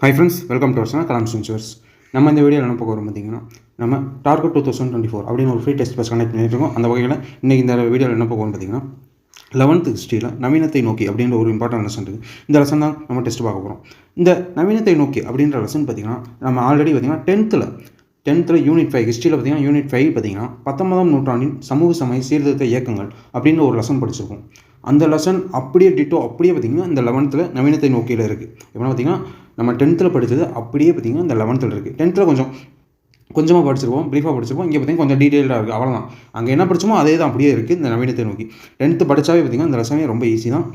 Hi friends welcome to Varshana Kalam insurance நம்ம இந்த video என்ன பார்க்க பார்த்தீங்கன்னா நம்ம target two thousand twenty four அப்படின்னு ஒரு ஃப்ரீ டெஸ்ட் பஸ் கனெக்ட் பண்ணிட்டு இருக்கோம். அந்த வகையில் இன்றைக்கி இந்த வீடியோவில் என்ன பார்க்க பார்த்தீங்கன்னா லெவன்த்து ஹிஸ்ட்ரியில் நவீனத்தை நோக்கி அப்படின்ற ஒரு இம்பார்ட்டன்ட் லெசன் இருக்குது இந்த லெசன் தான் நம்ம டெஸ்ட் பார்க்க போகிறோம் இந்த நவீனத்தை நோக்கி அப்படின்ற லெசன் பார்த்தீங்கன்னா நம்ம ஆல்ரெடி பார்த்தீங்கன்னா டென்த்தில் டென்த்தில் யூனிட் ஃபைவ் ஹிஸ்ட்ரியில் பார்த்தீங்கன்னா யூனிட் ஃபைவ் பார்த்தீங்கன்னா பத்தொன்பதாம் நூற்றாண்டின் சமூக சமய சீர்திருத்த இயக்கங்கள் அப்படின்னு ஒரு லெசன் படிச்சிருக்கோம். அந்த லெசன் அப்படியே டிட்டோ அப்படியே பார்த்தீங்கன்னா இந்த லெவன்த்தில் நவீனத்தை நோக்கியில் இருக்குது எப்படின்னா பார்த்தீங்கன்னா நம்ம டென்த்தில் படித்தது அப்படியே பார்த்தீங்கன்னா இந்த லெவன்த்தில் இருக்குது டென்த்தில் கொஞ்சம் கொஞ்சமாக படிச்சிருப்போம் ப்ரீஃபாக படிச்சிருப்போம். இங்கே பார்த்தீங்கன்னா கொஞ்சம் டீட்டெயிலாக இருக்குது அவ்வளோதான் அங்கே என்ன படிச்சோமோ அதே தான் அப்படியே இருக்குது இந்த நவீனத்தை நோக்கி. டென்த்து படித்தாவே பார்த்தீங்கன்னா இந்த லெசனே ரொம்ப ஈஸி தான்.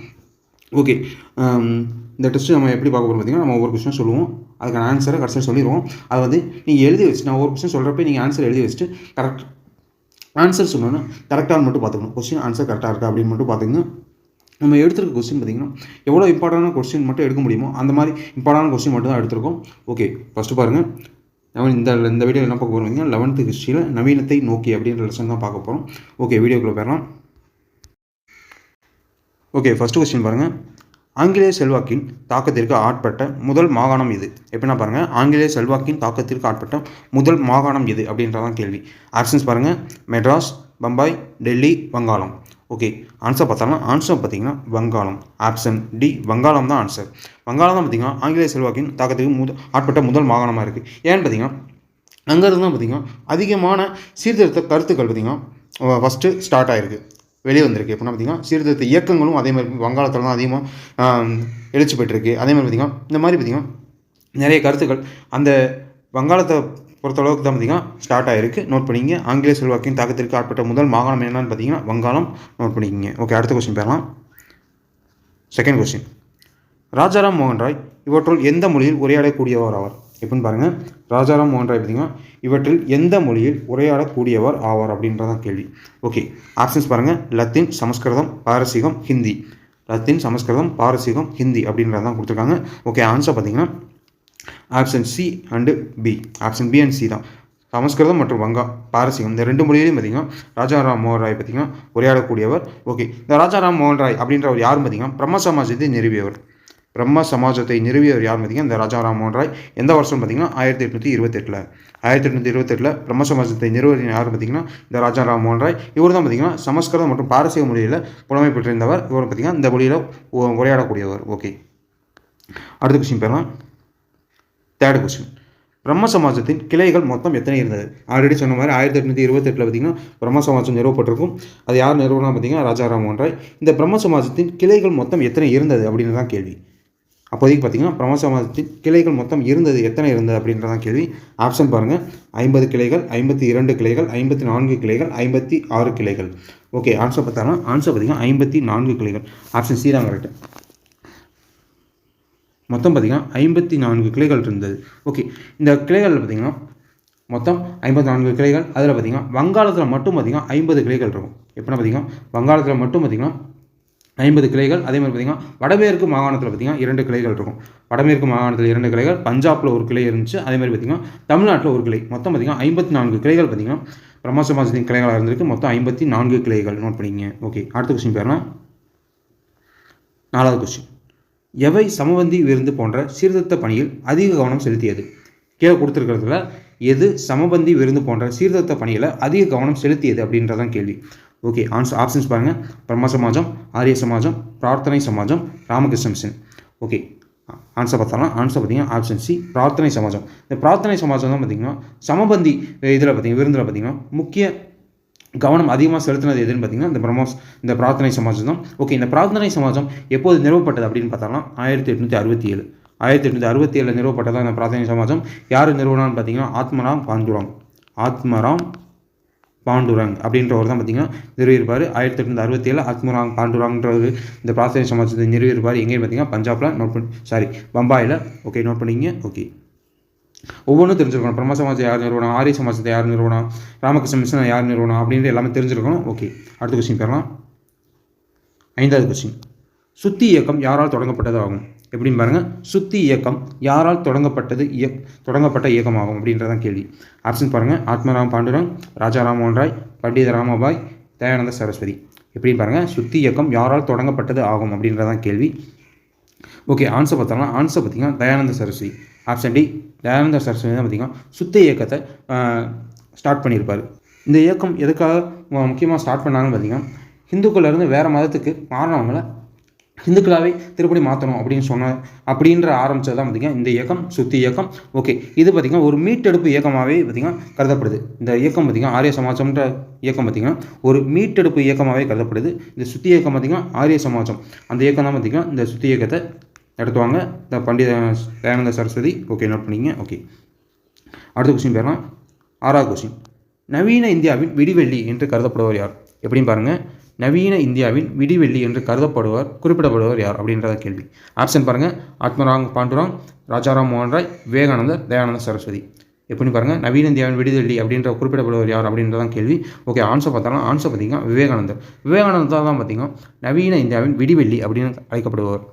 ஓகே இந்த டெஸ்ட்டு நம்ம எப்படி பார்க்க போகிறோம் பார்த்தீங்கன்னா நம்ம ஒவ்வொரு கொஸ்டின் சொல்லுவோம். அதுக்கான ஆன்சரை கடைசியாக சொல்லிடுவோம். அதை வந்து நீங்கள் எழுதி வச்சு நான் ஒவ்வொரு கொஸ்டின் சொல்கிறப்ப நீங்கள் ஆன்சர் எழுதி வச்சுட்டு கரெக்ட் ஆன்சர் சொன்னோன்னா கரெக்டாக மட்டும் பார்த்துக்கணும். கொஸ்டின் ஆன்சர் கரெக்டாக இருக்கா அப்படின்னு மட்டும் பார்த்துக்கோங்க. நம்ம எடுத்துருக்க கொஸ்டின் பார்த்தீங்கன்னா எவ்வளோ இம்பார்ட்டண்டான கொஸ்டின் மட்டும் எடுக்க முடியுமோ அந்த மாதிரி இம்பார்ட்டண்டான கொஸ்டின் மட்டும் தான் எடுத்திருக்கோம். ஓகே ஃபஸ்ட்டு பாருங்கள் நம்ம இந்த இந்த வீடியோ என்ன பார்க்க போகிறோம் பார்த்தீங்கன்னா லெவன்த்து ஹிஸ்ட்ரியில் நவீனத்தை நோக்கி அப்படின்ற லெசன் தான் பார்க்க போகிறோம் ஓகே வீடியோக்குள்ளே போயிடலாம். ஓகே ஃபஸ்ட்டு கொஸ்டின் பாருங்கள் ஆங்கிலேய செல்வாக்கின் தாக்கத்திற்கு ஆட்பட்ட முதல் மாகாணம் இது. எப்படின்னா பாருங்கள் ஆங்கிலேய செல்வாக்கின் தாக்கத்திற்கு ஆட்பட்ட முதல் மாகாணம் இது அப்படின்றதான் கேள்வி. ஆப்ஷன்ஸ் பாருங்கள் மெட்ராஸ் பம்பாய் டெல்லி வங்காளம். ஓகே ஆன்சர் பார்த்தோம்னா ஆன்சர் பார்த்தீங்கன்னா வங்காளம். ஆப்ஷன் டி வங்காளம் தான் ஆன்சர் வங்காளம் தான் பார்த்தீங்கன்னா ஆங்கிலேய செல்வாக்கின் தாக்கத்துக்கு முத ஆட்பட்ட முதல் மாகாணமாக இருக்குது ஏன்னு பார்த்தீங்கன்னா அங்கேருந்து தான் பார்த்தீங்கன்னா அதிகமான சீர்திருத்த கருத்துக்கள் பார்த்தீங்கன்னா ஃபஸ்ட்டு ஸ்டார்ட் ஆகிருக்கு வெளியே வந்திருக்கு. எப்படின்னா பார்த்தீங்கன்னா சீர்திருத்த இயக்கங்களும் அதே மாதிரி வங்காளத்தில் தான் அதிகமாக எழுச்சி பெற்றிருக்கு. அதே மாதிரி பார்த்திங்கன்னா இந்த மாதிரி பார்த்தீங்கன்னா நிறைய கருத்துக்கள் அந்த வங்காளத்தை பொறுத்தளவுக்கு தான் பார்த்தீங்கன்னா ஸ்டார்ட் ஆகிருக்கு நோட் பண்ணிங்க ஆங்கிலேய செல்வாக்கின் தாக்கத்திற்கு ஆட்பட்ட முதல் மாகாணம் என்னன்னு பார்த்தீங்கன்னா வங்காளம். நோட் பண்ணிக்கிங்க. ஓகே அடுத்த கொஸ்டின் பேரலாம் செகண்ட் கொஸ்டின் ராஜாராம் மோகன் ராய் இவற்றுள் எந்த மொழியில் உரையாடக்கூடியவர் ஆவார்? எப்படின்னு பாருங்கள் ராஜாராம் மோகன் ராய் பார்த்தீங்கன்னா இவற்றில் எந்த மொழியில் உரையாடக்கூடியவர் ஆவார் அப்படின்றதான் கேள்வி. ஓகே ஆப்ஷன்ஸ் பாருங்கள் லத்தீன் சமஸ்கிருதம் பாரசீகம் ஹிந்தி. லத்தீன் சமஸ்கிருதம் பாரசீகம் ஹிந்தி அப்படின்றதான் கொடுத்துருக்காங்க. ஓகே ஆன்சர் பார்த்தீங்கன்னா option C and B option B and C தான். சமஸ்கிருதம் மற்றும் வங்கா பாரசீகம் இந்த ரெண்டு மொழியிலையும் பார்த்தீங்கன்னா ராஜாராம் மோகன் ராய் பார்த்தீங்கன்னா உரையாடக்கூடியவர். ஓகே இந்த ராஜாராம் மோகன் ராய் அப்படின்றவர் யாரும் பார்த்தீங்கன்னா பிரம்ம சமாஜத்தை நிறுவியவர். பிரம்ம சமாஜத்தை நிறுவியவர் யார் பார்த்தீங்கன்னா இந்த ராஜாராம் மோகன் ராய். எந்த வருஷம் பார்த்தீங்கன்னா ஆயிரத்தி எட்நூற்றி இருபத்தெட்டில். ஆயிரத்தி எட்நூற்றி இருபத்தெட்டில் பிரம்ம சமாஜத்தை நிறுவனர் யார் பார்த்தீங்கன்னா இந்த ராஜாராம் மோகன் ராய். இவர் தான் பார்த்தீங்கன்னா சமஸ்கிருதம் மற்றும் பாரசீக மொழியில் புலமை பெற்றிருந்தவர். இவர் பார்த்தீங்கன்னா இந்த மொழியில் உரையாடக்கூடியவர். ஓகே. அடுத்த கொஸ்டின் பேரலாம் தேர்ட் கொஸ்டின் பிரம்ம சமாஜத்தின் கிளைகள் மொத்தம் எத்தனை இருந்தது? ஆல்ரெடி சொன்ன மாதிரி ஆயிரத்தி எட்நூற்றி இருபத்தெட்டில் பார்த்தீங்கன்னா பிரம்ம சமாஜம் நிறுவப்பட்டிருக்கும். அது யார் நிறுவனம் பார்த்தீங்கன்னா ராஜாராம் மோகன் ராய். இந்த பிரம்ம சமாஜத்தின் கிளைகள் மொத்தம் எத்தனை இருந்தது? அப்படின்னு தான் கேள்வி. அப்போதைக்கு பார்த்தீங்கன்னா பிரம்ம சமாஜத்தின் கிளைகள் மொத்தம் இருந்தது. எத்தனை இருந்தது அப்படின்றதான் கேள்வி. ஆப்ஷன் பாருங்கள் ஐம்பது கிளைகள் ஐம்பத்தி இரண்டு கிளைகள் ஐம்பத்தி நான்கு கிளைகள் ஐம்பத்தி ஆறு கிளைகள். ஓகே ஆன்சர் பார்த்தாலும் ஆன்சர் பார்த்தீங்கன்னா ஐம்பத்தி நான்கு கிளைகள். ஆப்ஷன் சி தான் மொத்தம் பார்த்திங்கன்னா ஐம்பத்தி நான்கு கிளைகள் இருந்தது. ஓகே இந்த கிளைகளில் பார்த்திங்கன்னா மொத்தம் ஐம்பத்தி நான்கு கிளைகள். அதில் பார்த்திங்கன்னா வங்காளத்தில் மட்டும் பார்த்திங்கன்னா ஐம்பது கிளைகள் இருக்கும். எப்படின்னா பார்த்திங்கன்னா வங்காளத்தில் மட்டும் பார்த்திங்கன்னா ஐம்பது கிளைகள் அதே மாதிரி பார்த்திங்கன்னா வடமேற்கு மாகாணத்தில் பார்த்திங்கன்னா இரண்டு கிளைகள் இருக்கும். வடமேற்கு மாகாணத்தில் இரண்டு கிளைகள் பஞ்சாபில் ஒரு கிளை இருந்துச்சு. அதே மாதிரி பார்த்திங்கன்னா தமிழ்நாட்டில் ஒரு கிளை. மொத்தம் பார்த்திங்கன்னா ஐம்பத்தி நான்கு கிளைகள் பார்த்திங்கன்னா பிரம்ம சமாஜத்தின் கிளைகளாக இருந்திருக்கு. மொத்தம் ஐம்பத்தி நான்கு கிளைகள். நோட் பண்ணிங்க ஓகே அடுத்த கொஸ்டின் பேர்னா நாலாவது கொஸ்டின் எவை சமவந்தி விருந்து போன்ற சீர்திருத்த பணியில் அதிக கவனம் செலுத்தியது? கீழே கொடுத்துருக்கிறதுல எது சமபந்தி விருந்து போன்ற சீர்திருத்த பணியில் அதிக கவனம் செலுத்தியது அப்படின்றதான் கேள்வி. ஓகே ஆன்சர் ஆப்ஷன்ஸ் பாருங்கள் பிரம்ம சமாஜம் ஆரிய சமாஜம் பிரார்த்தனை சமாஜம் ராமகிருஷ்ண மிஷன் ஓகே ஆன்சர் பார்த்தாலும். ஆன்சர் பார்த்தீங்கன்னா ஆப்ஷன் சி பிரார்த்தனை சமாஜம். இந்த பிரார்த்தனை சமாஜம் தான் பார்த்தீங்கன்னா சமபந்தி இதில் பார்த்தீங்கன்னா விருந்தில் பார்த்தீங்கன்னா முக்கிய கவனம் அதிகமாக செலுத்தினது எதுன்னு பார்த்தீங்கன்னா இந்த பிரம்மோஸ் இந்த பிரார்த்தனை சமாஜம் தான் ஓகே இந்த பிரார்த்தனை சமாஜம் எப்போது நிறுவப்பட்டது அப்படின்னு பார்த்தாலும் ஆயிரத்தி எட்நூற்றி அறுபத்தி ஏழு. ஆயிரத்தி எட்நூற்றி அறுபத்தி ஏழில் நிறுவப்பட்டதான் இந்த பிரார்த்தனை சமாஜம். யார் நிறுவனான்னு பார்த்தீங்கன்னா ஆத்மராம் பாண்டுராங் ஆத்மராம் பாண்டுரங் அப்படின்றவர் தான் பார்த்தீங்கன்னா நிறுவியிருப்பார். ஆயிரத்தி எட்நூற்றி அறுபத்தி ஏழு ஆத்மராங் பாண்டுராங்ன்றவர் இந்த பிரார்த்தனை சமாஜத்தை நிறுவியிருப்பார். எங்கேயும் பார்த்தீங்கன்னா பஞ்சாபில் நோட் பண்ணி சாரி பம்பாயில். ஓகே நோட் பண்ணிங்க ஓகே ஒவ்வொன்றும் தெரிஞ்சிருக்கணும். பிரம்ம சமாஜம் யார் நிறுவனம்? ஆரிய சமாஜத்தை யார் நிறுவனம்? ராமகிருஷ்ண மிஷன் யார் நிறுவனம்? அப்படின்ட்டு எல்லாமே தெரிஞ்சிருக்கணும். ஓகே அடுத்த கொஸ்டின் பெறலாம் ஐந்தாவது கொஸ்டின் சுத்தி இயக்கம் யாரால் தொடங்கப்பட்டது ஆகும் எப்படின்னு பாருங்கள் சுத்தி இயக்கம் யாரால் தொடங்கப்பட்டது இயக் தொடங்கப்பட்ட இயக்கமாகும் அப்படின்றதான் கேள்வி. ஆப்ஷன் பாருங்கள் ஆத்மராம் பாண்டுரங் ராஜா ராமோகன் ராய் பண்டித ராமபாய் தயானந்த சரஸ்வதி. எப்படின்னு பாருங்கள் சுத்தி இயக்கம் யாரால் தொடங்கப்பட்டது ஆகும் அப்படின்றதான் கேள்வி. ஓகே ஆன்சர் பார்த்தோம்னா ஆன்சர் பார்த்தீங்கன்னா தயானந்த சரஸ்வதி. ஆப்ஷன் டி தயானந்த சரஸ்வதி தான் பார்த்திங்கன்னா சுத்த இயக்கத்தை ஸ்டார்ட் பண்ணியிருப்பார். இந்த இயக்கம் எதுக்காக முக்கியமாக ஸ்டார்ட் பண்ணாங்கன்னு பார்த்தீங்கன்னா ஹிந்துக்கள்ல இருந்து வேறு மதத்துக்கு மாறினவங்களை இந்துக்களாவே திருப்படி மாற்றணும் அப்படின்னு சொன்ன அப்படின்ற ஆரம்பிச்சது தான் பார்த்திங்கன்னா இந்த இயக்கம் சுத்தி இயக்கம். ஓகே இது பார்த்திங்கன்னா ஒரு மீட்டெடுப்பு இயக்கமாகவே பார்த்திங்கன்னா கருதப்படுது. இந்த இயக்கம் பார்த்திங்கன்னா ஆரிய சமாஜம்ன்ற இயக்கம் பார்த்திங்கன்னா ஒரு மீட்டெடுப்பு இயக்கமாகவே கருதப்படுது. இந்த சுத்தி இயக்கம் பார்த்திங்கன்னா ஆரிய சமாஜம். அந்த இயக்கம் தான் பார்த்திங்கன்னா இந்த சுத்தி இயக்கத்தை நடத்துவாங்க. இந்த பண்டித தயானந்த சரஸ்வதி. ஓகே நோட் பண்ணிங்க. ஓகே அடுத்த கொஸ்டின் பேரலாம் ஆறாவது கொஸ்டின் நவீன இந்தியாவின் விடிவெள்ளி என்று கருதப்படுவர் யார்? எப்படின்னு பாருங்கள் நவீன இந்தியாவின் விடிவெள்ளி என்று கருதப்படுவர் குறிப்பிடப்படுவர் யார் அப்படின்றத கேள்வி. ஆப்ஷன் பாருங்கள் ஆத்மராங் பாண்டுராங் ராஜாராம் மோகன் ராய் விவேகானந்தர் தயானந்த சரஸ்வதி. எப்படின்னு பாருங்கள் நவீன இந்தியாவின் விடுதலை அப்படின்ற குறிப்பிடப்படுவர் யார் அப்படின்றதான் கேள்வி. ஓகே ஆன்சர் பார்த்தாலும் ஆன்சர் பார்த்தீங்கன்னா விவேகானந்தர். விவேகானந்தர் தான் பார்த்தீங்கன்னா நவீன இந்தியாவின் விடிவெள்ளி அப்படின்னு அழைக்கப்படுவார்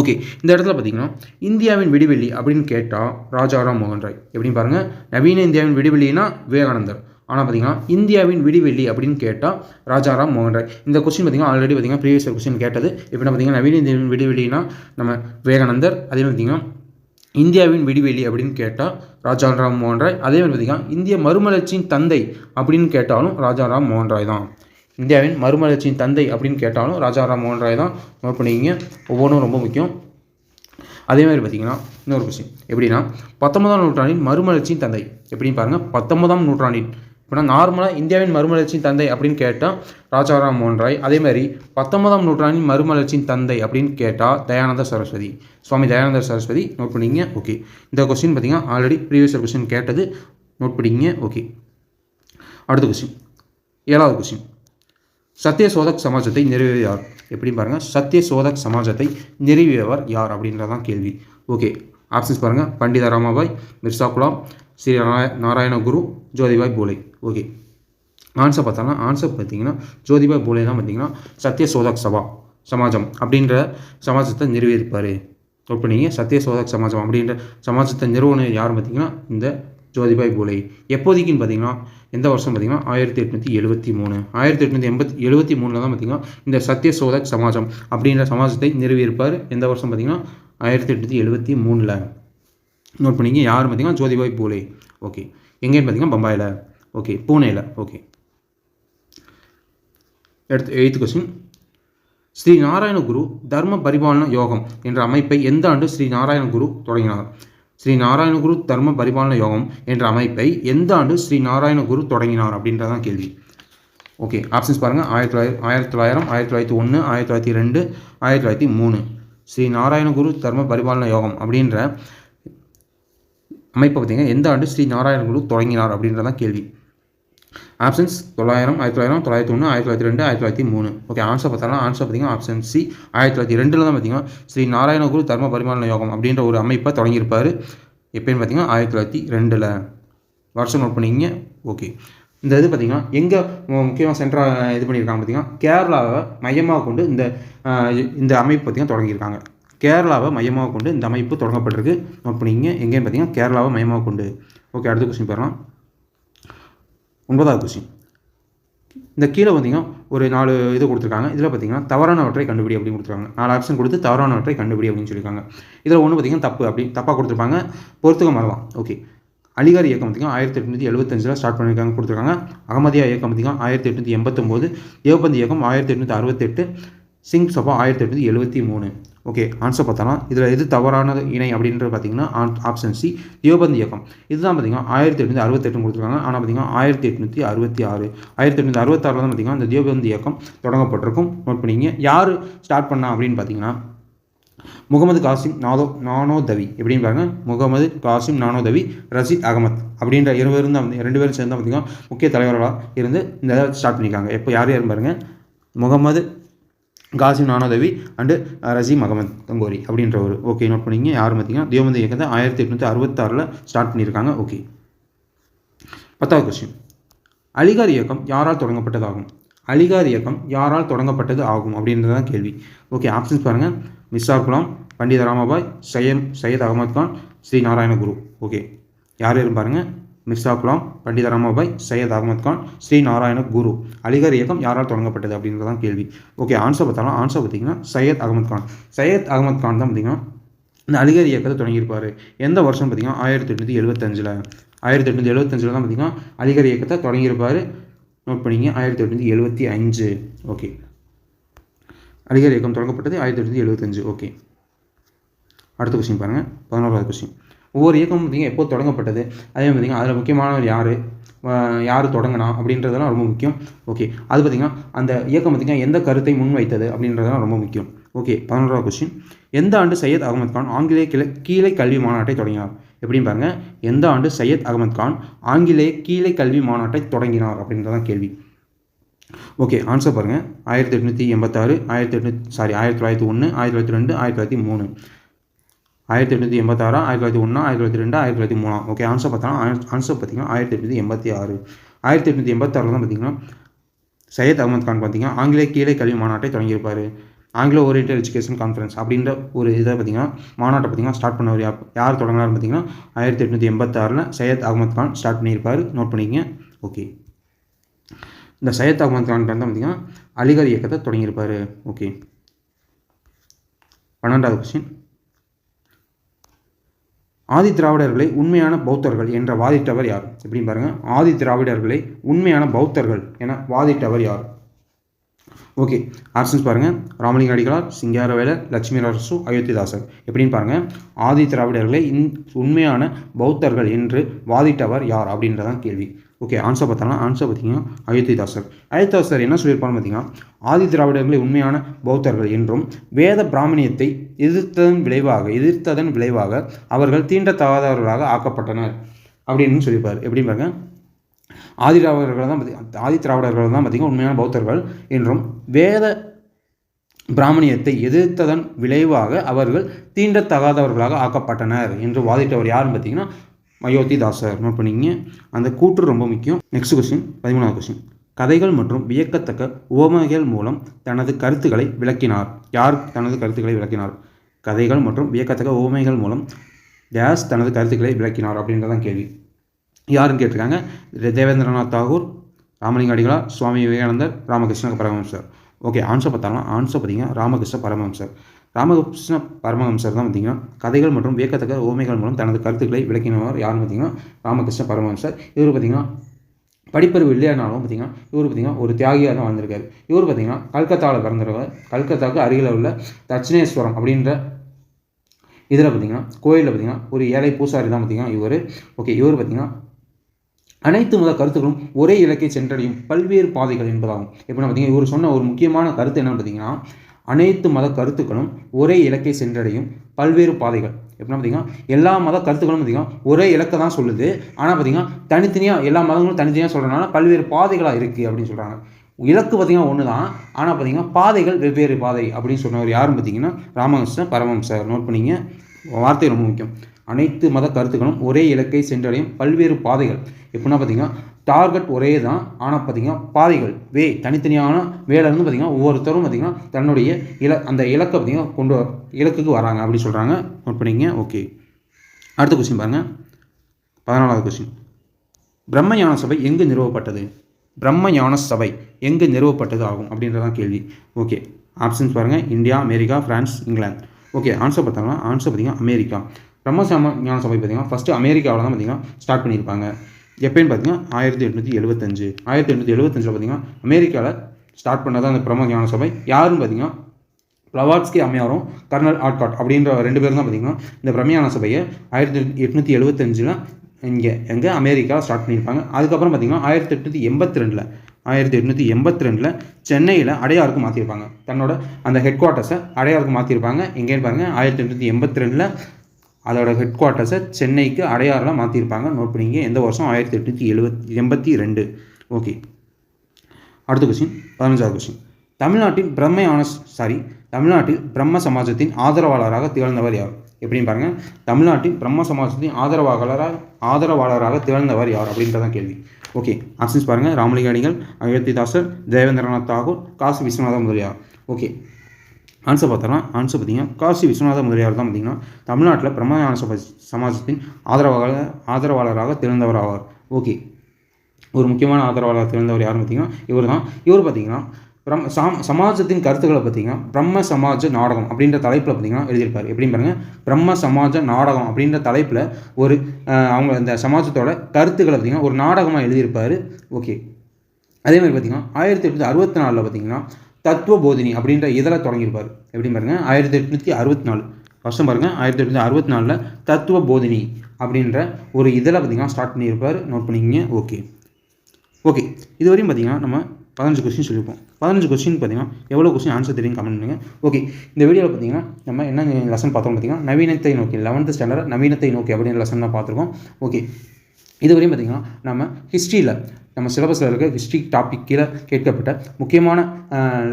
ஓகே இந்த இடத்துல பார்த்தீங்கன்னா இந்தியாவின் விடிவெள்ளி அப்படின்னு கேட்டால் ராஜாராம் மோகன் ராய் எப்படின்னு பாருங்கள் நவீன இந்தியாவின் விடிவெள்ளினா விவேகானந்தர். ஆனால் பார்த்தீங்கன்னா இந்தியாவின் விடிவெள்ளி அப்படின்னு கேட்டால் ராஜாராம் மோகன் ராய். இந்த கொஸ்டின் பார்த்தீங்கன்னா ஆல்ரெடி பார்த்தீங்கன்னா ப்ரீவியஸ் கொஸ்டின் கேட்டது. இப்போ பார்த்தீங்கன்னா நவீன இந்தியாவின் விடிவெள்ளினா நம்ம விவேகானந்தர் அதே மாதிரி பார்த்தீங்கன்னா இந்தியாவின் விடிவெளி அப்படின்னு கேட்டால் ராஜாராம் மோகன் ராய். அதே மாதிரி பார்த்தீங்கன்னா இந்திய மறுமலர்ச்சியின் தந்தை அப்படின்னு கேட்டாலும் ராஜாராம் மோகன் ராய் தான். இந்தியாவின் மறுமலர்ச்சியின் தந்தை அப்படின்னு கேட்டாலும் ராஜாராம் மோகன் ராய் தான். நோட் பண்ணிக்கிங்க. ஒவ்வொன்றும் ரொம்ப முக்கியம். அதே மாதிரி பார்த்தீங்கன்னா இன்னொரு கொஸ்டின் எப்படின்னா பத்தொன்பதாம் நூற்றாண்டின் மறுமலர்ச்சியின் தந்தை. எப்படின்னு பாருங்கள் பத்தொன்பதாம் நூற்றாண்டின் இப்போனா நார்மலாக இந்தியாவின் மறுமலர்ச்சியின் தந்தை அப்படின்னு கேட்டால் ராஜாராம் மோகன் ராய் அதே மாதிரி பத்தொன்பதாம் நூற்றாண்டின் மறுமலர்ச்சியின் தந்தை அப்படின்னு கேட்டால் தயானந்த சரஸ்வதி. சுவாமி தயானந்த சரஸ்வதி நோட் பண்ணிங்க ஓகே இந்த கொஸ்டின் பார்த்தீங்கன்னா ஆல்ரெடி ப்ரீவியஸ் கொஸ்டின் கேட்டது நோட் பண்ணிங்க ஓகே அடுத்த கொஸ்டின் ஏழாவது கொஸ்டின் சத்திய சோதக் சமாஜத்தை நிறுவியவர் யார் எப்படின்னு பாருங்கள் சத்திய சோதக் சமாஜத்தை நிறுவியவர் யார் அப்படின்றதான் கேள்வி. ஓகே ஆப்ஷன்ஸ் பாருங்கள் பண்டித ராமாபாய் மிர்சா குலாம் ஸ்ரீ நாராய நாராயண குரு ஜோதிபாய் போலே. ஓகே ஆன்சர் பார்த்தோம்னா ஆன்சர் பார்த்தீங்கன்னா ஜோதிபாய் போலேலாம் தான் பார்த்தீங்கன்னா சத்திய சோதக் சபா சமாஜம் அப்படின்ற சமாஜத்தை நிறுவியிருப்பார் நோட் பண்ணிங்க சத்திய சோதக் சமாஜம் அப்படின்ற சமாஜத்தை நிறுவனம் யார் பார்த்தீங்கன்னா இந்த ஜோதிபாய் போலே. எப்போதைக்குன்னு பார்த்தீங்கன்னா எந்த வருஷம் பார்த்தீங்கன்னா ஆயிரத்தி எட்நூற்றி எழுபத்தி மூணு. ஆயிரத்தி எட்நூற்றி எண்பத்தி எழுபத்தி மூணில் தான் பார்த்தீங்கன்னா இந்த சத்திய சோதக் சமாஜம் அப்படின்ற சமாஜத்தை நிறுவியிருப்பார். எந்த வருஷம் பார்த்தீங்கன்னா ஆயிரத்தி எட்நூற்றி எழுபத்தி மூணில். நோட் பண்ணிங்க யார் பார்த்தீங்கன்னா ஜோதிபாய் பூலே. ஓகே எங்கேன்னு பார்த்தீங்கன்னா பம்பாயில். ஓகே பூனேயில். ஓகே எடுத்து எயித்து கொஸ்டின் ஸ்ரீ நாராயணகுரு தர்ம பரிபாலன யோகம் என்ற அமைப்பை எந்த ஆண்டு ஸ்ரீ நாராயணகுரு தொடங்கினார்? ஸ்ரீ நாராயணகுரு தர்ம பரிபாலன யோகம் என்ற அமைப்பை எந்த ஆண்டு ஸ்ரீ நாராயணகுரு தொடங்கினார் அப்படின்றதான் கேள்வி. ஓகே ஆப்ஷன்ஸ் பாருங்கள் ஆயிரத்தி தொள்ளாயிரம் ஆயிரத்தி தொள்ளாயிரம் ஆயிரத்தி தொள்ளாயிரத்தி ஒன்று ஆயிரத்தி தொள்ளாயிரத்தி ரெண்டு ஆயிரத்தி தொள்ளாயிரத்தி மூணு. ஸ்ரீ நாராயணகுரு தர்ம பரிபாலன யோகம் அப்படின்ற அமைப்பை பார்த்தீங்கன்னா எந்த ஆண்டு ஸ்ரீ நாராயணகுரு தொடங்கினார் அப்படின்றதான் கேள்வி. ஆப்ஷன்ஸ் தொள்ளாயிரம் ஆயிரத்தி தொள்ளாயிரம் தொள்ளாயிரத்தி ஒன்று ஆயிரத்தி தொள்ளாயிரத்தி ரெண்டு ஆயிரத்தி தொள்ளாயிரத்தி மூணு. ஓகே ஆன்சர் பார்த்தாலும் ஆன்சர் பார்த்தீங்கன்னா ஆப்ஷன் சி ஆயிரத்தி தொள்ளாயிரத்தி ரெண்டில் தான் பார்த்தீங்கன்னா ஸ்ரீ நாராயணகுரு தர்ம பரிமாண யோகம் அப்படின்ற ஒரு அமைப்பை தொடங்கியிருப்பார். எப்போன்னு பார்த்தீங்கன்னா ஆயிரத்தி தொள்ளாயிரத்தி ரெண்டில். வருஷம் நோட் பண்ணிக்கிங்க ஓகே இந்த இது பார்த்திங்கன்னா எங்கே முக்கியமாக சென்ட்ராக இது பண்ணியிருக்காங்க பார்த்தீங்கன்னா கேரளாவை மையமாக கொண்டு இந்த இந்த அமைப்பு பார்த்திங்கன்னா தொடங்கியிருக்காங்க. கேரளாவை மையமாக கொண்டு இந்த அமைப்பு தொடங்கப்பட்டிருக்கு. நோட் பண்ணிங்க. எங்கேன்னு பார்த்தீங்கன்னா கேரளாவை மையமாக கொண்டு. ஓகே அடுத்த கொஸ்டின் பாருங்கள் ஒன்பதாவது கொஸ்டின் இந்த கீழே பார்த்தீங்கன்னா ஒரு நாலு இது கொடுத்துருக்காங்க. இதில் பார்த்தீங்கன்னா தவறானவற்றை கண்டுபிடி அப்படின்னு கொடுத்துருக்காங்க. நாலு ஆப்ஷன் கொடுத்து தவறானவற்றை கண்டுபிடி அப்படின்னு சொல்லியிருக்காங்க. இதில் ஒன்று பார்த்தீங்கன்னா தப்பு அப்படி தப்பாக கொடுத்துருப்பாங்க. பொறுத்துக்க மறலாம் ஓகே அலிகார் இயக்கம் பார்த்திங்கன்னா ஆயிரத்தி எட்நூற்றி எழுபத்தஞ்சில் ஸ்டார்ட் பண்ணியிருக்காங்க கொடுத்துருக்காங்க. அகமதியா இயக்கம் பார்த்திங்கன்னா ஆயிரத்தி எட்நூற்றி எண்பத்தொம்போது. தேவபந்தி இயக்கம் ஆயிரத்தி எட்நூற்றி அறுபத்தெட்டு. சிங் சபா ஆயிரத்தி எட்நூற்றி எழுபத்தி மூணு. ஓகே ஆன்சர் பார்த்தோன்னா இதில் எது தவறான இணை அப்படின்றது பார்த்தீங்கன்னா ஆப்ஷன் சி தியோபந்த் இயக்கம். இதுதான் பார்த்தீங்கன்னா ஆயிரத்தி எட்நூற்றி அறுபத்தெட்டு கொடுத்துருக்காங்க. ஆனால் பார்த்தீங்கன்னா ஆயிரத்தி எட்நூற்றி அறுபத்தி ஆறு. ஆயிரத்தி எட்நூற்றி அறுபத்தாறில் தான் பார்த்தீங்கன்னா இந்த தியோபந்த் இயக்கம் தொடங்கப்பட்டிருக்கும். நோட் பண்ணிங்க. யார் ஸ்டார்ட் பண்ணா அப்படின்னு பார்த்தீங்கன்னா முகமது காசிம் நாதோ நானோதவி. எப்படின்னு பாருங்க. முகமது காசிம் நானோதவி ரஷீத் அகமத் அப்படின்ற இருவரும் தான் வந்து ரெண்டு பேரும் சேர்ந்து பார்த்தீங்கன்னா முக்கிய தலைவர்களாக இருந்து இந்த ஸ்டார்ட் பண்ணியிருக்காங்க. எப்போ யார் யாரும் பாருங்கள் முகமது காசிம் நானோதவி அண்டு ரசீம் அகமது கங்கோரி அப்படின்ற ஒரு ஓகே நோட் பண்ணிங்க யார் பார்த்தீங்கன்னா தேவமந்தி இயக்கத்தை ஆயிரத்தி எட்நூற்றி அறுபத்தாறில் ஸ்டார்ட் பண்ணியிருக்காங்க. ஓகே பத்தாவது கொஸ்டின் அலிகார் இயக்கம் யாரால் தொடங்கப்பட்டதாகும்? அலிகார் இயக்கம் யாரால் தொடங்கப்பட்டது ஆகும்? அப்படின்றது தான் கேள்வி. ஓகே ஆப்ஷன்ஸ் பாருங்கள் மிஸ்ஸார் குலாம் பண்டித ராமபாய் சையம் சையத் அகமது கான் ஸ்ரீ நாராயணகுரு ஓகே யார் யாரும் பாருங்கள் மிர்சா குலாம் பண்டித ராமபாய் சையத் அகமது கான் ஸ்ரீ நாராயண குரு. அலிகர் இயக்கம் யாரால் தொடங்கப்பட்டது அப்படின்றதான் கேள்வி. ஓகே ஆன்சர் பார்த்தாலும் ஆன்சர் பார்த்தீங்கன்னா சையத் அகமது கான். சையத் அகமது கான் தான் பார்த்தீங்கன்னா இந்த அலிகர் இயக்கத்தை தொடங்கியிருப்பார். எந்த வருஷம் பார்த்தீங்கன்னா ஆயிரத்தி எட்நூற்றி எழுபத்தஞ்சில் ஆயிரத்தி எட்நூற்றி எழுபத்தஞ்சில் தான் பார்த்தீங்கன்னா அலிகர் இயக்கத்தை தொடங்கியிருப்பார். நோட் பண்ணிங்க ஆயிரத்தி எட்நூற்றி எழுபத்தி அஞ்சு. ஓகே. அலிகர் இயக்கம் தொடங்கப்பட்டது ஆயிரத்தி எட்நூற்றி எழுபத்தஞ்சு ஓகே. அடுத்த கொஸ்டின் பாருங்கள் பதினோராவது கொஸ்டின் ஒவ்வொரு இயக்கமும் பார்த்திங்க எப்போ தொடங்கப்பட்டது? அதே பார்த்திங்கன்னா அதில் முக்கியமானவர் யார்? யார் தொடங்கினா? அப்படின்றதெல்லாம் ரொம்ப முக்கியம். ஓகே. அது பார்த்திங்கன்னா அந்த இயக்கம் பார்த்திங்கன்னா எந்த கருத்தை முன்வைத்தது அப்படின்றதெல்லாம் ரொம்ப முக்கியம். ஓகே. பதினோராவது கொஸ்டின் எந்த ஆண்டு சையத் அகமது கான் ஆங்கிலேய கிளை கீழே கல்வி மாநாட்டை தொடங்கினார்? எப்படின்னு பாருங்கள் எந்த ஆண்டு சையத் அகமது கான் ஆங்கிலேய கீழே கல்வி மாநாட்டை தொடங்கினார் அப்படின்றதான் கேள்வி. ஓகே. ஆன்சர் பாருங்கள் ஆயிரத்தி எட்நூற்றி எண்பத்தாறு ஆயிரத்தி எட்நூத்தி சாரி ஆயிரத்தி தொள்ளாயிரத்தி ஒன்று ஆயிரத்தி தொள்ளாயிரத்தி ரெண்டு ஆயிரத்தி தொள்ளாயிரத்தி மூணு. ஆயிரத்தி எட்நூற்றி எண்பத்தாறு ஆயிரத்தி தொள்ளாயிரத்தி ஒன்று ஆயிரத்தி தொள்ளாயிரத்தி ரெண்டு ஆயிரத்தி தொள்ளாயிரத்தி மூணு. ஓகே ஆன்சர் பார்த்தா ஆன்சர் பார்த்தீங்கன்னா ஆயிரத்தி எட்நூற்றி எண்பத்தி ஆறு. ஆயிரத்தி எட்நூற்றி எண்பத்தாறில் தான் பார்த்தீங்கன்னா சையத் அகமது கான் பார்த்தீங்கன்னா ஆங்கிலேய கீழே கல்வி மாநாட்டை தொடங்கியிருப்பார். ஆங்கிலோ ஓரியன்டல் எஜுகேஷன் கான்ஃபரன்ஸ் அப்படின்ற ஒரு இதை பார்த்தீங்கன்னா மாநாட்டை பார்த்தீங்கன்னா ஸ்டார்ட் பண்ணவர் யார் யார் தொடங்கினார் பார்த்தீங்கன்னா ஆயிரத்தி எட்நூற்றி எண்பத்தாறில் சையத் அகமது கான் ஸ்டார்ட் பண்ணியிருப்பார். நோட் பண்ணிக்கங்க. ஓகே இந்த சையத் அகமது கான் தான் பார்த்தீங்கன்னா அலிகர் இயக்கத்தை தொடங்கியிருப்பார். ஓகே பன்னெண்டாவது கொஸ்டின் ஆதி திராவிடர்களை உண்மையான பௌத்தர்கள் என்ற வாதிட்டவர் யார்? எப்படின்னு பாருங்கள் ஆதி திராவிடர்களை உண்மையான பௌத்தர்கள் என வாதிட்டவர் யார்? ஓகே ஆப்ஷன்ஸ் பாருங்கள் ராமலிங்க அடிகளார் சிங்காரவேலர் லட்சுமி அரசு அயோத்திதாசர். எப்படின்னு பாருங்கள் ஆதி திராவிடர்களை இன் உண்மையான பௌத்தர்கள் என்று வாதிட்டவர் யார்? அப்படின்றதான் கேள்வி. ஓகே ஆன்சர் பார்த்தோம்னா ஆன்சர் பார்த்தீங்கன்னா அயோத்திதாசர். அயோத்திதாசர் என்ன சொல்லியிருப்பான்னு பார்த்தீங்கன்னா ஆதி திராவிடர்களை உண்மையான பௌத்தர்கள் என்றும் வேத பிராமணியத்தை எதிர்த்ததன் விளைவாக எதிர்த்ததன் விளைவாக அவர்கள் தீண்டத்தகாதவர்களாக ஆக்கப்பட்டனர் அப்படின்னு சொல்லியிருப்பார். எப்படி பாருங்க? ஆதி திராவிடர்கள் தான் ஆதி திராவிடர்கள் தான் பார்த்திங்கன்னா உண்மையான பௌத்தர்கள் என்றும் வேத பிராமணியத்தை எதிர்த்ததன் விளைவாக அவர்கள் தீண்டத்தகாதவர்களாக ஆக்கப்பட்டனர் என்று வாதிட்டவர் யாருன்னு பார்த்தீங்கன்னா அயோத்திதாசர் நோட் பண்ணிங்க? அந்த கூற்று ரொம்ப முக்கியம். நெக்ஸ்ட் கொஸ்டின் பதிமூணாவது கொஸ்டின் கதைகள் மற்றும் வியக்கத்தக்க உவமைகள் மூலம் தனது கருத்துக்களை விளக்கினார். யார் தனது கருத்துக்களை விளக்கினார்? கதைகள் மற்றும் வியக்கத்தக்க உவமைகள் மூலம் டேஸ் தனது கருத்துக்களை விளக்கினார் அப்படின்றதான் கேள்வி. யாருன்னு கேட்டிருக்காங்க? தேவேந்திரநாத் தாகூர் ராமலிங்க அடிகளார் சுவாமி விவேகானந்தர் ராமகிருஷ்ண பரமஹம்சர். ஓகே ஆன்சர் பார்த்தாலும் ஆன்சர் பார்த்தீங்கன்னா ராமகிருஷ்ண பரமஹம்சர். ராமகிருஷ்ண பரமஹம்சர் தான் பார்த்திங்கன்னா கதைகள் மற்றும் வியக்கத்தக்க ஓமைகள் மூலம் தனது கருத்துக்களை விளக்கினவர் யாருன்னு பார்த்தீங்கன்னா ராமகிருஷ்ண பரமஹம்சர். இவர் பார்த்தீங்கன்னா படிப்பறிவு இல்லையானாலும் பார்த்தீங்கன்னா இவர் பார்த்தீங்கன்னா ஒரு தியாகியாக தான் வந்திருக்காரு இவர் பார்த்தீங்கன்னா கல்கத்தாவில் பிறந்தவர். கல்கத்தாவுக்கு அருகில் உள்ள தட்சிணேஸ்வரம் அப்படின்ற இதில் பார்த்தீங்கன்னா கோயிலில் பார்த்தீங்கன்னா ஒரு ஏழை பூசாரி தான் பார்த்தீங்கன்னா இவர். ஓகே இவர் பார்த்தீங்கன்னா அனைத்து மத கருத்துக்களும் ஒரே இலக்கை சென்றடையும் பல்வேறு பாதைகள் என்பதாகும். எப்படின்னா பார்த்தீங்கன்னா இவர் சொன்ன ஒரு முக்கியமான கருத்து என்னன்னு பார்த்தீங்கன்னா அனைத்து மத கருத்துக்களும் ஒரே இலக்கை சென்றடையும் பல்வேறு பாதைகள். எப்படின்னா பார்த்தீங்கன்னா எல்லா மத கருத்துக்களும் பார்த்தீங்கன்னா ஒரே இலக்கை தான் சொல்லுது. ஆனால் பார்த்தீங்கன்னா தனித்தனியாக எல்லா மதங்களும் தனித்தனியாக சொல்கிறனால பல்வேறு பாதைகளாக இருக்குது அப்படின்னு சொல்கிறாங்க இலக்கு பார்த்திங்கன்னா ஒன்று தான் ஆனால் பார்த்தீங்கன்னா பாதைகள் வெவ்வேறு பாதை அப்படின்னு சொன்னவர் யாரும் பார்த்தீங்கன்னா ராமகிருஷ்ணன் பரமஹம்சர். நோட் பண்ணிங்க. வார்த்தை ரொம்ப முக்கியம். அனைத்து மத கருத்துக்களும் ஒரே இலக்கை சென்றடையும் பல்வேறு பாதைகள். எப்படின்னா பார்த்தீங்கன்னா டார்கெட் ஒரே தான் ஆனால் பார்த்தீங்கன்னா பாதைகள் வே தனித்தனியான வேலைருந்து பார்த்தீங்கன்னா ஒவ்வொருத்தரும் பார்த்தீங்கன்னா தன்னுடைய இல அந்த இலக்கை பார்த்தீங்கன்னா கொண்டு இலக்குக்கு வராங்க அப்படி சொல்கிறாங்க நோட் பண்ணிங்க ஓகே அடுத்த கொஸ்டின் பாருங்கள் பதினாலாவது கொஸ்டின் பிரம்ம ஞான சபை எங்கு நிறுவப்பட்டது? பிரம்ம ஞான சபை எங்கு நிறுவப்பட்டது ஆகும்? அப்படின்றதான் கேள்வி. ஓகே ஆப்ஷன்ஸ் பாருங்கள் India America France England. Okay answer பார்த்தாங்கன்னா ஆன்சர் பார்த்தீங்கன்னா அமெரிக்கா. பிரம்ம ஞான சபை பார்த்தீங்கன்னா ஃபஸ்ட்டு அமெரிக்காவில் தான் பார்த்தீங்கன்னா ஸ்டார்ட் பண்ணியிருப்பாங்க. எப்போன்னு பார்த்தீங்கன்னா ஆயிரத்தி எட்நூற்றி எழுபத்தஞ்சு ஆயிரத்தி எட்நூற்றி எழுபத்தஞ்சில் பார்த்தீங்கன்னா அமெரிக்காவில் ஸ்டார்ட் பண்ணதான் அந்த பிரம்ம ஞான சபை. யாருன்னு பார்த்தீங்கன்னா பிளவாட்ஸ்கி அம்மையாரும் கர்னல் ஆட்காட் அப்படின்ற ரெண்டு பேரும் தான் பார்த்தீங்கன்னா இந்த பிரம்மஞான சபையை ஆயிரத்தி எட்நூற்றி எழுபத்தஞ்சில் இங்கே எங்கே அமெரிக்காவில் ஸ்டார்ட் பண்ணியிருப்பாங்க. அதுக்கப்புறம் பார்த்தீங்கன்னா ஆயிரத்தி எட்நூற்றி எண்பத்தி ரெண்டில் ஆயிரத்தி எட்நூற்றி எண்பத்தி ரெண்டில் சென்னையில் அடையாருக்கு மாற்றிருப்பாங்க தன்னோட அந்த ஹெட் குவார்ட்டர்ஸை அடையாருக்கு மாற்றிருப்பாங்க எங்கேன்னு பாருங்கள் ஆயிரத்தி எட்நூற்றி எண்பத்தி ரெண்டில் அதோட ஹெட் குவார்ட்டர்ஸை சென்னைக்கு அடையாறில் மாற்றிருப்பாங்க நோட் பண்ணிங்க. எந்த வருஷம்? ஆயிரத்தி எட்நூற்றி எழுபத்தி எண்பத்தி ரெண்டு. ஓகே அடுத்த கொஸ்டின் பதினஞ்சாவது கொஸ்டின் தமிழ்நாட்டின் பிரம்மையான சாரி தமிழ்நாட்டில் பிரம்ம சமாஜத்தின் ஆதரவாளராக திகழ்ந்தவர் யார்? எப்படின்னு பாருங்கள் தமிழ்நாட்டின் பிரம்ம சமாஜத்தின் ஆதரவாளராக ஆதரவாளராக திகழ்ந்தவர் யார் அப்படின்றதான் கேள்வி. ஓகே ஆப்ஷன்ஸ் பாருங்கள் ராமலிங்க அடிகள் அயோத்திதாசர் தேவேந்திரநாத் தாகூர் காசி விஸ்வநாத முதலியார். ஓகே ஆன்சர் பார்த்தோம்னா ஆன்சர் பார்த்தீங்கன்னா காசி விஸ்வநாத முதலியார் தான் பார்த்தீங்கன்னா தமிழ்நாட்டில் பிரம்ம சமாஜத்தின் ஆதரவாளர் ஆதரவாளராக திறந்தவர் ஆவார். ஓகே ஒரு முக்கியமான ஆதரவாளர் திறந்தவர் யாருன்னு பார்த்தீங்கன்னா இவர் தான் இவர் பார்த்தீங்கன்னா பிரம் சாம் சமாஜத்தின் கருத்துக்களை பார்த்தீங்கன்னா பிரம்ம சமாஜ நாடகம் அப்படின்ற தலைப்பில் பார்த்தீங்கன்னா எழுதியிருப்பார். எப்படின்னு பாருங்கள் பிரம்ம சமாஜ நாடகம் அப்படின்ற தலைப்பில் ஒரு அவங்க இந்த சமாஜத்தோட கருத்துக்களை பார்த்தீங்கன்னா ஒரு நாடகமாக எழுதியிருப்பார். ஓகே அதே மாதிரி பார்த்தீங்கன்னா ஆயிரத்தி எட்நூற்றி அறுபத்தி நாலில் பார்த்தீங்கன்னா தத்துவ போதினி அப்படின்ற இதில் தொடங்கியிருப்பார். எப்படி பாருங்கள் ஆயிரத்தி எட்நூற்றி அறுபத்தி நாலு. வருஷம் பாருங்கள் ஆயிரத்தி எட்நூற்றி அறுபத்தி நாலில் தத்துவ போதினி அப்படின்ற ஒரு இதழை பார்த்தீங்கன்னா ஸ்டார்ட் பண்ணியிருப்பார். நோட் பண்ணிக்கிங்க. ஓகே ஓகே இது வரையும் பார்த்தீங்கன்னா நம்ம பதினஞ்சு கொஸ்டின் சொல்லியிருப்போம். பதினஞ்சு கொஸ்டின் பார்த்தீங்கன்னா எவ்வளோ கொஸ்டின் ஆன்சர் தெரியும் கமெண்ட் பண்ணுங்கள் ஓகே இந்த வீடியோவில் பார்த்தீங்கன்னா நம்ம என்ன லெசன் பார்த்தோம் பார்த்தீங்கன்னா நவீனத்தை நோக்கி லெவன்த்து ஸ்டாண்டர்ட் நவீனத்தை நோக்கி அப்படின்ற லெசன் தான் பார்த்துருக்கோம். ஓகே இது வரையும் பார்த்தீங்கன்னா நம்ம ஹிஸ்ட்ரியில் நம்ம சிலபஸில் இருக்க ஹிஸ்ட்ரி டாபிக் கீழே கேட்கப்பட்ட முக்கியமான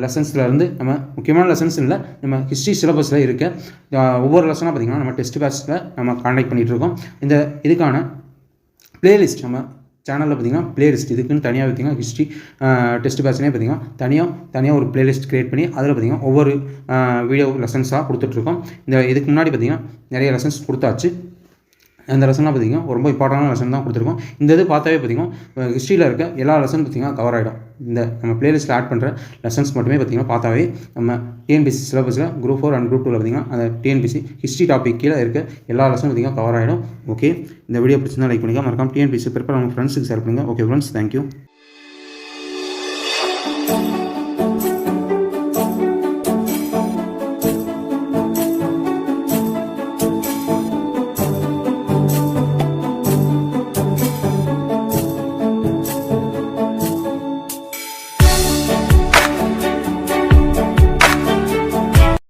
லெசன்ஸில் இருந்து நம்ம முக்கியமான லெசன்ஸ் இல்லை நம்ம ஹிஸ்ட்ரி சிலபஸில் இருக்க ஒவ்வொரு லெசனாக பார்த்தீங்கன்னா நம்ம டெஸ்ட் பேட்சில் நம்ம கான்டாக்ட் பண்ணிகிட்டு இருக்கோம். இந்த இதுக்கான பிளேலிஸ்ட் நம்ம சேனலில் பார்த்தீங்கன்னா பிளேலிஸ்ட் இதுக்குன்னு தனியாக பார்த்தீங்கன்னா ஹிஸ்ட்ரி டெஸ்ட் பேட்ச்னே பார்த்தீங்கன்னா தனியாக தனியாக ஒரு பிளேலிஸ்ட் க்ரியேட் பண்ணி அதில் பார்த்திங்கன்னா ஒவ்வொரு வீடியோ லெசன்ஸாக கொடுத்துட்ருக்கோம் இந்த இதுக்கு முன்னாடி பார்த்திங்கன்னா நிறைய லெசன்ஸ் கொடுத்தாச்சு. அந்த லெசன்லாம் பார்த்தீங்கன்னா ரொம்ப இம்பார்ட்டண்டான லெசன் தான் கொடுத்துருக்கோம். இந்த இது பார்த்தாவே பார்த்தீங்கன்னா ஹிஸ்ட்ரியில் இருக்க எல்லா லெசன் பார்த்தீங்கன்னா கவர் ஆகிடும் இந்த நம்ம பிளேலிஸ்ட்டில் ஆட் பண்ணுற லெசன்ஸ் மட்டுமே பார்த்தீங்கன்னா பார்த்தாவே நம்ம டிஎன்பிசி சிலபஸில் குரூப் ஃபோர் அண்ட் குரூப் டூவில் பார்த்தீங்கன்னா அந்த டிஎன்பிசி ஹிஸ்ட்ரி டாபிக் கீழே இருக்க எல்லா லெசனும் பார்த்தீங்கன்னா கவர் ஆகிடும் ஓகே இந்த வீடியோ பிடிச்சிருந்தா லைக் பண்ணிக்க மறக்காம டிஎன்பிசி ப்ரிப்பேர் உங்கள் ஃப்ரெண்ட்ஸுக்கு ஷேர் பண்ணுங்கள் ஓகே ஃப்ரெண்ட்ஸ் தேங்க்யூ